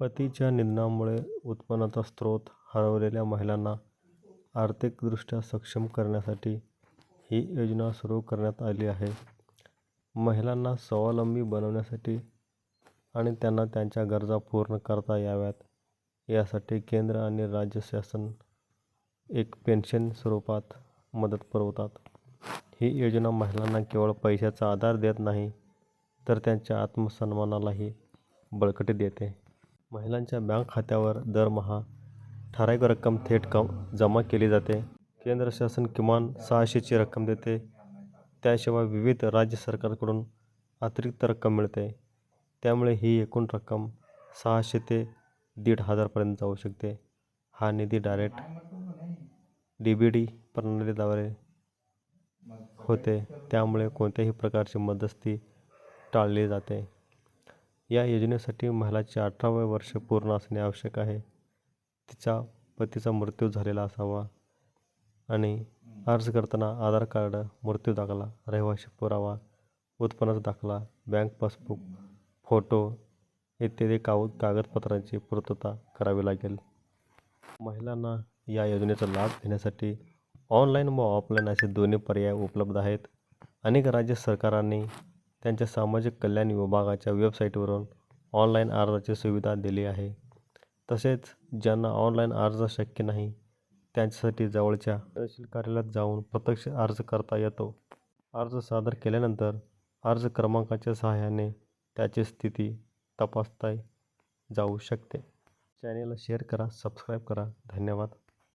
पतीच्या निधनामुळे उत्पन्नाचा स्रोत हरवलेल्या महिलांना आर्थिकदृष्ट्या सक्षम करण्यासाठी ही योजना सुरू करण्यात आली आहे. महिलांना स्वावलंबी बनवण्यासाठी आणि त्यांना त्यांच्या गरजा पूर्ण करता याव्यात यासाठी केंद्र आणि राज्य शासन एक पेन्शन स्वरूपात मदत पुरवतात. ही योजना महिलांना केवळ पैशाचा आधार देत नाही तर त्यांच्या आत्मसन्मानालाही बळकटी देते. महिलांच्या बँक खात्यावर दरमहा ठराविक रक्कम थेट जमा केली जाते. केंद्र शासन किमान सहाशेची रक्कम देते. त्याशिवाय विविध राज्य सरकारकडून अतिरिक्त रक्कम मिळते. त्यामुळे ही एकूण रक्कम सहाशे ते दीड हजारपर्यंत जाऊ शकते. हा निधी डायरेक्ट डीबीटी प्रणालीद्वारे होते त्यामुळे कोणत्याही प्रकारची मध्यस्थी टाळली जाते. या योजनेसाठी महिलाचे अठरावे वर्ष पूर्ण असणे आवश्यक आहे. तिचा पतीचा मृत्यू झालेला असावा आणि अर्ज करताना आधार कार्ड, मृत्यू दाखला, रहिवासी पुरावा, उत्पन्नाचा दाखला, बँक पासबुक, फोटो इत्यादी काव कागदपत्रांची पूर्तता करावी लागेल. महिलांना या योजनेचा लाभ घेण्यासाठी ऑनलाईन व ऑफलाईन असे दोन्ही पर्याय उपलब्ध आहेत. अनेक राज्य सरकारांनी त्यांच्या सामाजिक कल्याण विभागाच्या वेबसाईटवरून ऑनलाईन अर्जाची सुविधा दिली आहे. तसेच ज्यांना ऑनलाईन अर्ज शक्य नाही त्यांच्यासाठी जवळच्या तहसील कार्यालयात जाऊन प्रत्यक्ष अर्ज करता येतो. अर्ज सादर केल्यानंतर अर्ज क्रमांकाच्या सहाय्याने त्याची स्थिती तपासता जाऊ शकते. चॅनेलला शेअर करा, सबस्क्राईब करा. धन्यवाद.